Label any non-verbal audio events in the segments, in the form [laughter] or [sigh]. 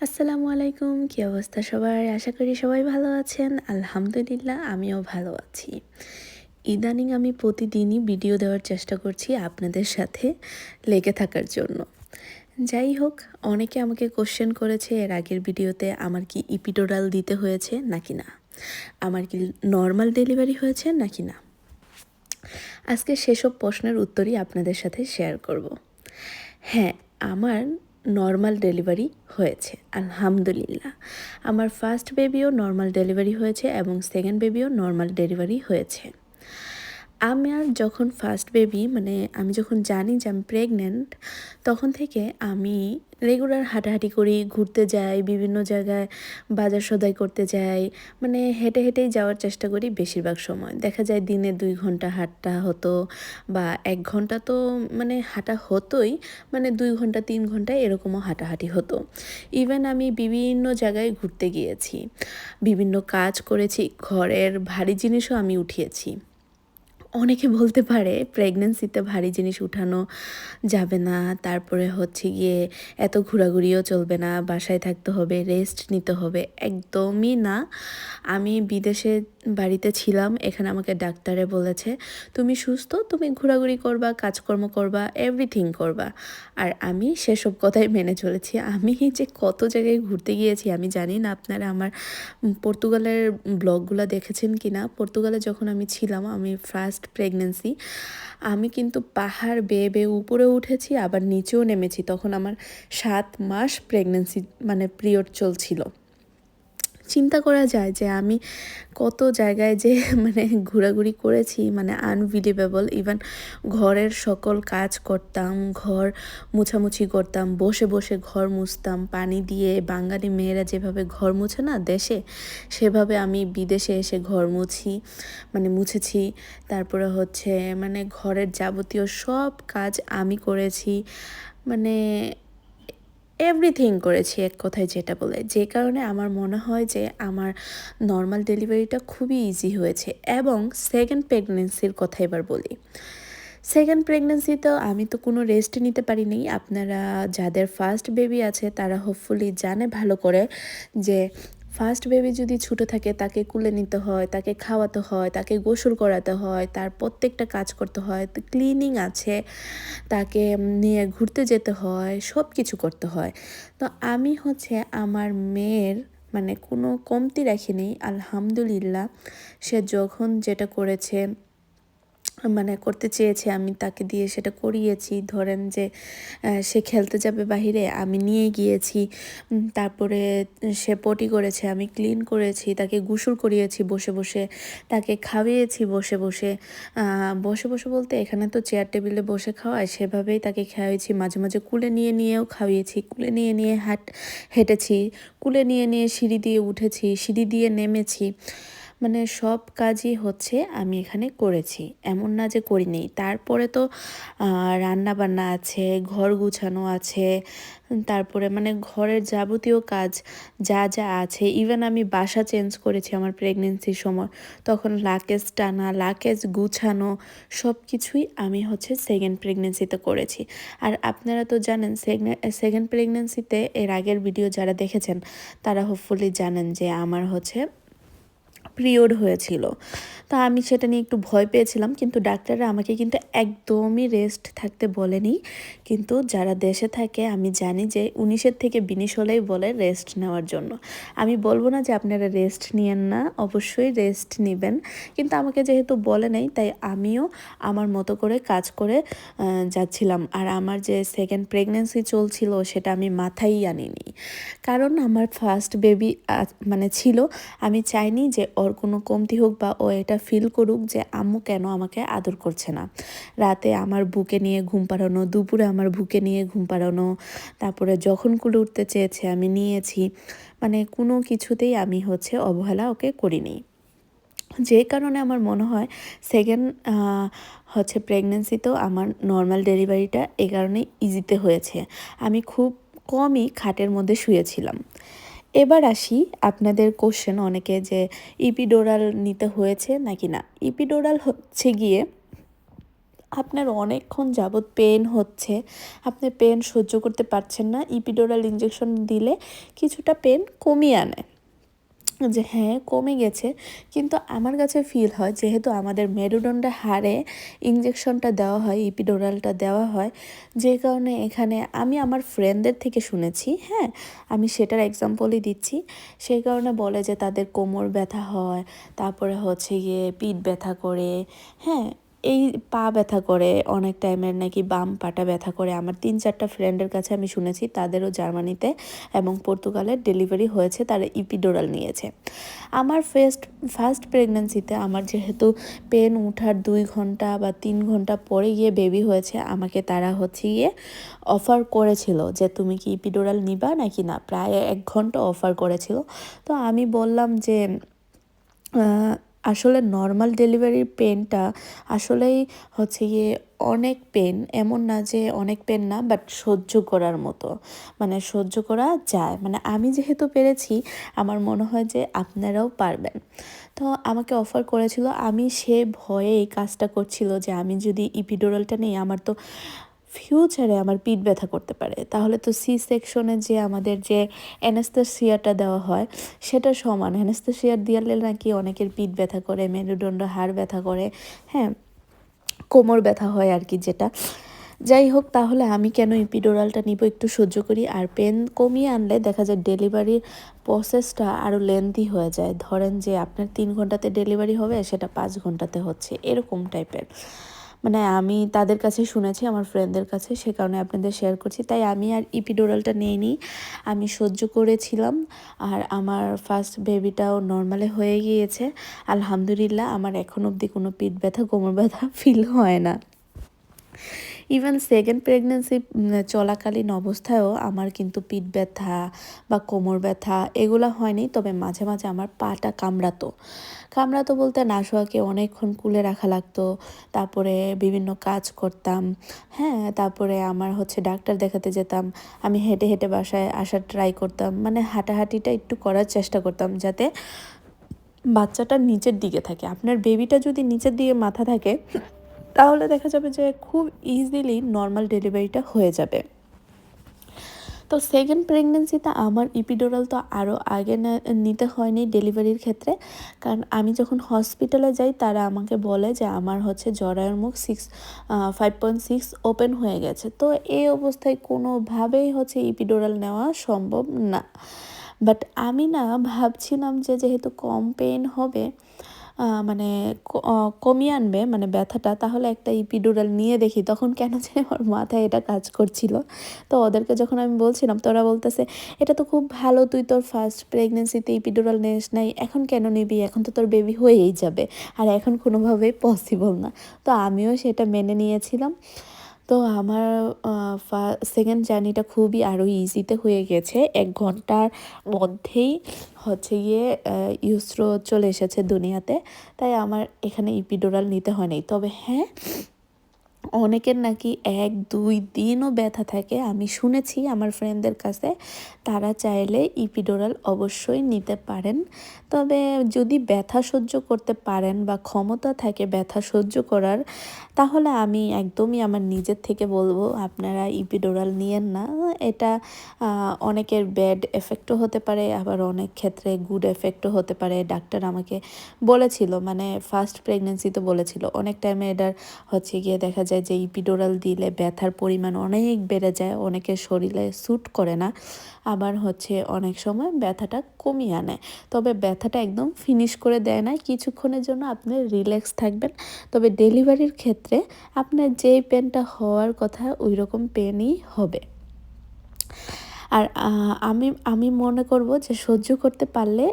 আসসালামু আলাইকুম, কী অবস্থা সবার? আশা করি সবাই ভালো আছেন। আলহামদুলিল্লাহ, আমিও ভালো আছি। ইদানিং আমি প্রতিদিনই ভিডিও দেওয়ার চেষ্টা করছি আপনাদের সাথে লেগে থাকার জন্য। যাই হোক, অনেকে আমাকে কোশ্চেন করেছে, এর আগের ভিডিওতে আমার কি ইপিডোরাল দিতে হয়েছে নাকি না? আমার কি নর্মাল ডেলিভারি হয়েছে নাকি না? আজকে সেসব প্রশ্নের উত্তরই আপনাদের সাথে শেয়ার করব। হ্যাঁ আমার নর্মাল ডেলিভারি হয়েছে, আলহামদুলিল্লাহ। আমার ফার্স্ট বেবিও নর্মাল ডেলিভারি হয়েছে এবং সেকেন্ড বেবিও নর্মাল ডেলিভারি হয়েছে। আমার যখন ফার্স্ট বেবি মানে আমি যখন জানি যে আমি প্রেগনেন্ট তখন থেকে আমি রেগুলার হাঁটাহাঁটি করি, ঘুরতে যাই, বিভিন্ন জায়গায় বাজার সদাই করতে যাই মানে হেঁটে হেঁটেই যাওয়ার চেষ্টা করি বেশিরভাগ সময়। দেখা যায় দিনে দুই ঘণ্টা হাঁটা হতো বা এক ঘণ্টা তো মানে হাঁটা হতোই মানে দুই ঘণ্টা, তিন ঘণ্টা এরকমও হাঁটাহাঁটি হতো। ইভেন আমি বিভিন্ন জায়গায় ঘুরতে গিয়েছি, বিভিন্ন কাজ করেছি, ঘরের ভারী জিনিসও আমি উঠিয়েছি। অনেকে বলতে পারে প্রেগনেন্সিতে ভারী জিনিস উঠানো যাবে না, তারপরে হচ্ছে গিয়ে এত ঘোরাঘুরিও চলবে না, বাসায় থাকতে হবে রেস্ট নিতে হবে, একদমই না। আমি বিদেশে বাড়িতে ছিলাম, এখানে আমাকে ডাক্তারে বলেছে, তুমি সুস্থ, তুমি ঘোরাঘুরি করবা, কাজকর্ম করবা এভরিথিং করবা। আর আমি সেসব কথাই মেনে চলেছি। আমি যে কত জায়গায় ঘুরতে গিয়েছি, আমি জানি না আপনারা আমার পর্তুগালের ব্লগগুলো দেখেছেন কি না? পর্তুগালে যখন আমি ছিলাম, আমি ফার্স্ট প্রেগনেন্সি আমি কিন্তু পাহাড় বেয়ে বেয়ে উপরে উঠেছি, আবার নিচেও নেমেছি। তখন আমার সাত মাস প্রেগনেন্সি মানে পিরিয়ড চলছিল। চিন্তা করা যায় যে আমি কত জায়গায় যে [laughs] মানে ঘোরাঘুরি করেছি মানে আনবিলিভেবল ইভেন ঘরের সকল কাজ করতাম, ঘর মুছামুছি করতাম, বসে বসে ঘর মুছতাম, পানি দিয়ে বাঙালি মেয়েরা যেভাবে ঘর মুছে না দেশে, সেভাবে আমি বিদেশে এসে ঘর মুছি মানে মুছেছি। তারপরে হচ্ছে মানে ঘরের যাবতীয় সব কাজ আমি করেছি। মানে এভরিথিং করেছি এক কথায় যেটা বলে। যে কারণে আমার মনে হয় যে আমার নর্মাল ডেলিভারিটা খুবই ইজি হয়েছে এবং সেকেন্ড প্রেগনেন্সির কথা এবার বলি। সেকেন্ড প্রেগনেন্সিতে আমি তো কোনো রেস্ট নিতে পারিনি। আপনারা যাদের ফার্স্ট বেবি আছে তারা হোপফুলি জানে ভালো করে যে ফার্স্ট বেবি যদি ছোটো থাকে, তাকে কুলে নিতে হয়, তাকে খাওয়াতে হয়, তাকে গোসল করাতে হয়, তার প্রত্যেকটা কাজ করতে হয় ক্লিনিং আছে, তাকে নিয়ে ঘুরতে যেতে হয় সব কিছু করতে হয়। তো আমি হচ্ছে আমার মেয়ের মানে কোনো কমতি রাখিনি, আলহামদুলিল্লাহ। সে যখন যেটা করেছে মানে করতে চেয়েছে, আমি তাকে দিয়ে সেটা করিয়েছি। ধরেন যে সে খেলতে যাবে বাহিরে, আমি নিয়ে গিয়েছি তারপরে সে পটি করেছে, আমি ক্লিন করেছি, তাকে গুসুর করিয়েছি বসে বসে, তাকে খাওয়িয়েছি বসে বসে। বসে বসে বলতে এখানে তো চেয়ার টেবিলে বসে খাওয়ায়, সেভাবেই তাকে খাওয়িয়েছি, মাঝে মাঝে কুলে নিয়ে নিয়েও খাওয়িয়েছি, কুলে নিয়ে নিয়ে হাট, হেঁটেছি, কুলে নিয়ে নিয়ে সিঁড়ি দিয়ে উঠেছি, সিঁড়ি দিয়ে নেমেছি। মানে সব কাজই হচ্ছে আমি এখানে করেছি। এমন না যে করি করিনি তারপরে তো রান্না বান্না আছে, ঘর গুছানো আছে, তারপরে মানে ঘরের যাবতীয় কাজ যা যা আছে। ইভেন আমি বাসা চেঞ্জ করেছি আমার প্রেগনেন্সির সময়। তখন লাকেজ টানা লাকেজ গুছানো, সব কিছুই আমি হচ্ছে সেকেন্ড প্রেগনেন্সিতে করেছি। আর আপনারা তো জানেন সেকেন্ড প্রেগনেন্সিতে এর আগের ভিডিও যারা দেখেছেন, তারা হোপফুলি জানেন যে আমার হচ্ছে পিরিয়ড হয়েছিল। তা আমি সেটা নিয়ে একটু ভয় পেয়েছিলাম, কিন্তু ডাক্তাররা আমাকে কিন্তু একদমই রেস্ট থাকতে বলেনি। কিন্তু যারা দেশে থাকে, আমি জানি যে উনিশের থেকে বিনিশ হলেই বলে রেস্ট নেওয়ার জন্য। আমি বলব না যে আপনারা রেস্ট নিয়েন না, অবশ্যই রেস্ট নেবেন। কিন্তু আমাকে যেহেতু বলে নেই, তাই আমিও আমার মতো করে কাজ করে যাচ্ছিলাম। আর আমার যে সেকেন্ড প্রেগনেন্সি চলছিল, সেটা আমি মাথায় আনিনি। কারণ আমার ফার্স্ট বেবি মানে ছিল, আমি চাইনি যে ওর কোনো কমতি হোক বা ও এটা ফিল করুক যে আম্মু কেন আমাকে আদর করছে না। রাতে আমার বুকে নিয়ে ঘুম পাড়ানো, দুপুরে আমার বুকে নিয়ে ঘুম পাড়ানো, তারপরে যখন কুলে উঠতে চেয়েছে আমি নিয়েছি মানে কোনো কিছুতেই আমি হচ্ছে অবহেলা ওকে করিনি। যে কারণে আমার মনে হয় সেকেন্ড হচ্ছে প্রেগনেন্সিতেও আমার নর্মাল ডেলিভারিটা এ কারণে ইজিতে হয়েছে। আমি খুব কমই খাটের মধ্যে শুয়েছিলাম। এবার আসি আপনাদের কোশ্চেন অনেকে যে ইপিডোরাল নিতে হয়েছে নাকি না। ইপিডোরাল হচ্ছে গিয়ে আপনার অনেকক্ষণ যাবৎ পেন হচ্ছে, আপনি পেন সহ্য করতে পারছেন না ইপিডোরাল ইঞ্জেকশন দিলে কিছুটা পেন কমিয়ে আনে। যে হ্যাঁ কমে গেছে। কিন্তু আমার কাছে ফিল হয়, যেহেতু আমাদের মেরুদণ্ডে হাড়ে ইঞ্জেকশনটা দেওয়া হয় ইপিডোরালটা দেওয়া হয়, যে কারণে এখানে আমি আমার ফ্রেন্ডদের থেকে শুনেছি হ্যাঁ আমি সেটার এক্সাম্পলই দিচ্ছি। সেই কারণে বলে যে তাদের কোমর ব্যথা হয়, তারপরে হচ্ছে গিয়ে পিঠ ব্যথা করে হ্যাঁ এই পা ব্যথা করে, অনেক টাইমের নাকি বাম পাটা ব্যথা করে। আমার তিন চারটা ফ্রেন্ডের কাছে আমি শুনেছি, তাদেরও জার্মানিতে এবং পর্তুগালের ডেলিভারি হয়েছে, তারা ইপিডোরাল নিয়েছে। আমার ফার্স্ট ফার্স্ট প্রেগনেন্সিতে আমার যেহেতু পেন উঠার দুই ঘণ্টা বা তিন ঘণ্টা পরে গিয়ে বেবি হয়েছে, আমাকে তারা হচ্ছে গিয়ে অফার করেছিল যে, তুমি কি ইপিডোরাল নিবা নাকি না? প্রায় এক ঘণ্টা অফার করেছিল। তো আমি বললাম যে আসলে নর্মাল ডেলিভারির পেনটা আসলেই হচ্ছে গিয়ে অনেক পেন এমন না যে অনেক পেন না বাট সহ্য করার মতো। মানে সহ্য করা যায়। মানে আমি যেহেতু পেরেছি, আমার মনে হয় যে আপনারাও পারবেন। তো আমাকে অফার করেছিল, আমি সে ভয়ে এই কাজটা করছিল যে আমি যদি ইপিডোরালটা নেই, আমার তো ফিউচারে আমার পিঠ ব্যথা করতে পারে। তাহলে তো সি সেকশনে যে আমাদের যে অ্যানেস্থেসিয়াটা দেওয়া হয়, সেটা সমান। অ্যানেস্থেসিয়ার দিয়ালে নাকি অনেকের পিঠ ব্যথা করে, মেরুদণ্ড, হাড় ব্যথা করে হ্যাঁ কোমর ব্যথা হয় আর কি যেটা। যাই হোক, তাহলে আমি কেন ইপিডোরালটা নিব একটু সহ্য করি? আর পেন কমিয়ে আনলে দেখা যায় ডেলিভারির প্রসেসটা আরও লেন্দি হয়ে যায়। ধরেন যে আপনার তিন ঘন্টাতে ডেলিভারি হবে, সেটা পাঁচ ঘন্টাতে হচ্ছে, এরকম টাইপের মানে আমি তাদের কাছে শুনেছি, আমার ফ্রেন্ডদের কাছে, সে কারণে আপনাদের শেয়ার করছি। তাই আমি আর ইপিডোরালটা নিইনি, আমি সহ্য করেছিলাম আর আমার ফার্স্ট বেবিটাও নর্মালে হয়ে গিয়েছে। আলহামদুলিল্লাহ, আমার এখন অবধি কোনো পিঠ ব্যথা, কোমর ব্যথা ফিল হয় না। ইভেন সেকেন্ড প্রেগনেন্সি চলাকালীন অবস্থায়ও আমার কিন্তু পিঠ ব্যথা বা কোমর ব্যথা এগুলো হয়নি, তবে মাঝে মাঝে আমার পাটা কামড়াতো। কামড়াতো বলতে নাশোয়াকে অনেকক্ষণ কুলে রাখা লাগতো, তারপরে বিভিন্ন কাজ করতাম হ্যাঁ তারপরে আমার হচ্ছে ডাক্তার দেখাতে যেতাম, আমি হেঁটে হেঁটে বাসায় আসার ট্রাই করতাম মানে হাঁটাহাঁটিটা একটু করার চেষ্টা করতাম যাতে বাচ্চাটা নিচের দিকে থাকে। আপনার বেবিটা যদি নিচের দিকে মাথা থাকে তাহলে দেখা যাবে যে খুব ইজিলি নর্মাল ডেলিভারিটা হয়ে যাবে। তো সেকেন্ড প্রেগনেন্সিতে আমার ইপিডোরাল তো আরও আগে নিতে হয়নি ডেলিভারির ক্ষেত্রে। কারণ আমি যখন হসপিটালে যাই, তারা আমাকে বলে যে আমার হচ্ছে জরায়ুর মুখ six five point six open হয়ে গেছে। তো এই অবস্থায় কোনোভাবেই হচ্ছে ইপিডোরাল নেওয়া সম্ভব না। বাট আমি না ভাবছিলাম যে যেহেতু কম পেন হবে মানে কমিয়ে আনবে মানে ব্যথাটা, তাহলে একটা ইপিডুরাল নিয়ে দেখি। তখন কেন যে আমার মাথায় এটা কাজ করছিল। তো ওদেরকে যখন আমি বলছিলাম, তো ওরা বলতেছে, এটা তো খুব ভালো, তুই তোর ফার্স্ট প্রেগনেন্সিতে ইপিডুরাল নিস নাই, এখন কেন নিবি? এখন তো তোর বেবি হয়েই যাবে, আর এখন কোনোভাবেই পসিবল না। তো আমিও সেটা মেনে নিয়েছিলাম। তো আমার সেকেন্ড জার্নিটা খুবই আরও ইজিতে হয়ে গেছে। এক ঘণ্টার মধ্যেই হচ্ছে গিয়ে ইউস্রো চলে এসেছে দুনিয়াতে। তাই আমার এখানে ইপিডোরাল নিতে হয়নি তবে হ্যাঁ অনেকের নাকি এক, দুই দিনও ব্যথা থাকে। আমি শুনেছি আমার ফ্রেন্ডদের কাছে, তারা চাইলে ইপিডোরাল অবশ্যই নিতে পারেন। তবে যদি ব্যথা সহ্য করতে পারেন বা ক্ষমতা থাকে ব্যথা সহ্য করার, তাহলে আমি একদমই আমার নিজের থেকে বলব, আপনারা ইপিডোরাল নিয়েন না। এটা অনেকের ব্যাড এফেক্টও হতে পারে, আবার অনেক ক্ষেত্রে গুড এফেক্টও হতে পারে। ডাক্তার আমাকে বলেছিল মানে ফার্স্ট প্রেগনেন্সিতে বলেছিল। অনেক টাইমে এটার হচ্ছে গিয়ে দেখা যায় যে ইপিডোরাল দিলে ব্যথার পরিমাণ অনেক বেড়ে যায় অনেকের শরীরে স্যুট করে না, আবার হচ্ছে অনেক সময় ব্যথাটা কমিয়ে আনে। তবে ব্যথাটা একদম ফিনিশ করে দেয় না কিছুক্ষণের জন্য আপনি রিল্যাক্স থাকবেন। তবে ডেলিভারির ক্ষেত্রে আপনার যেই পেনটা হওয়ার কথা ওই রকম পেনই হবে। আর আমি আমি মনে করব যে সহ্য করতে পারলে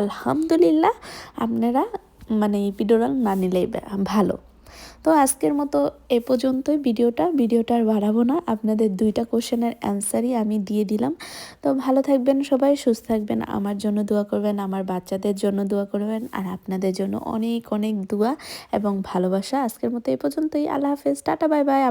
আলহামদুলিল্লাহ আপনারা মানে ইপিডোরাল না নিলেই ভালো। তো আজকের মতো এ পর্যন্তই ভিডিওটা। ভিডিওটা আর বাড়াবো না। আপনাদের দুইটা কোশ্চেনের অ্যান্সারই আমি দিয়ে দিলাম। তো ভালো থাকবেন সবাই, সুস্থ থাকবেন। আমার জন্য দোয়া করবেন, আমার বাচ্চাদের জন্য দোয়া করবেন, আর আপনাদের জন্য অনেক অনেক দোয়া এবং ভালোবাসা। আজকের মতো এ পর্যন্তই। আল্লাহ হাফেজ। Tata, bye bye.